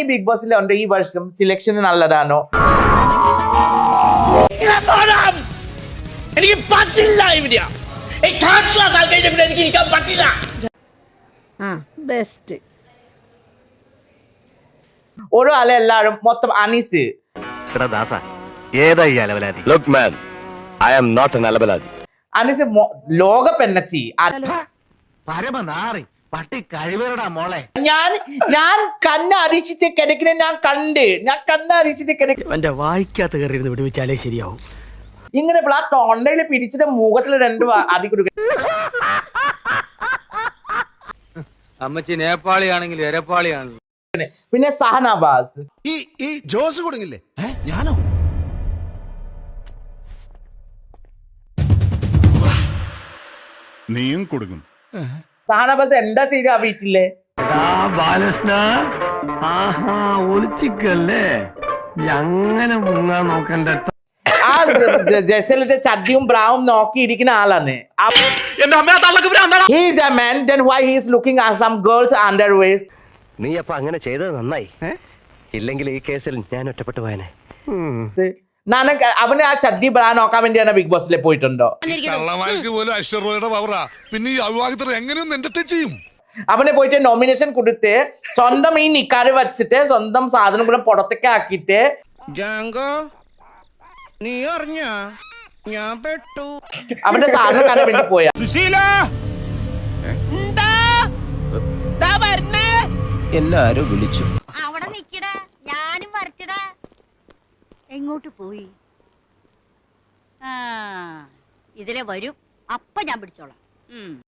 ഈ ബിഗ് ബോസിൽ ഉണ്ട് ഈ വർഷം സിലക്ഷൻ നല്ലതാണോ? എനിക്ക് പറ്റില്ല ഇവിടെ എനിക്ക് ഇരിക്കാൻ പറ്റില്ല. ആ ബെസ്റ്റ് ഓരോ ആളെ എല്ലാരും മൊത്തം അനീസ്. ദാസ ഏതാ ഈ അലവലാതി? Look man I am not an അലവലാതി. Anees ലോക പെണ്ണച്ചി പരമനാറി. പട്ടി കഴിവരടാ മോളെ. ഞാൻ ഞാൻ കണ്ണ് അരിച്ചിട്ട് കിടക്കുന്ന ഞാൻ കണ്ട്. ഞാൻ കണ്ണ് അരിച്ചിട്ട് കിടക്ക എന്റെ വായിക്കാത്ത കയറിയിരുന്ന് വിടുവിച്ചാലേ ശരിയാവും. ഇങ്ങനെ ഇപ്പോൾ ആ തൊണ്ടയിൽ പിടിച്ചിട്ട് മുഖത്തിൽ രണ്ട് അതി കൊടുക്ക അമ്മച്ചി നേപ്പാളിയാണെങ്കിൽ എരപ്പാളിയാണല്ലോ പിന്നെ സഹനാബാസ് ഈ ഈ ജോസ് കൊടുങ്ങില്ലേ? ഞാനോ? നീയും കൊടുക്കും സഹനാബാസ് എന്താ ചെയ്യുക ആ വീട്ടിൽ? ബാലകൃഷ്ണ. ആഹാ ഒളിച്ചിക്കല്ലേ? അങ്ങനെ മുങ്ങാൻ നോക്കണ്ട ആ ജസലിന്റെ ചട്ടിയും ബ്രാവും നോക്കിയിരിക്കുന്ന ആളാണ്. He's a man then why he's looking at some girls underwears നീ അപ്പൊ അങ്ങനെ ചെയ്തത് നന്നായി. ഇല്ലെങ്കിൽ ഈ കേസിൽ ഞാൻ ഒറ്റപ്പെട്ടു പോയനെ. ഞാൻ അവന് ആ ചട്ടി ബ്രാ നോക്കാൻ വേണ്ടിയാണ് ബിഗ് ബോസിൽ പോയിട്ടുണ്ടോ? പിന്നെ ചെയ്യും? അവനെ പോയിട്ട് നോമിനേഷൻ കൊടുത്ത് സ്വന്തം ഈ നിക്കാറ് വെച്ചിട്ട് സ്വന്തം സാധനം കൂടെ പുറത്തേക്ക് ആക്കിയിട്ട് ജാങ്കോ നീ അറിഞ്ഞ? ഞാൻ പെട്ടു. അവന്റെ സാധനം കാണാൻ വേണ്ടി പോയ. എല്ലാരും വിളിച്ചു. എങ്ങോട്ട് പോയി? ആ ഇതിലെ വരും. അപ്പ ഞാൻ പിടിച്ചോളാം.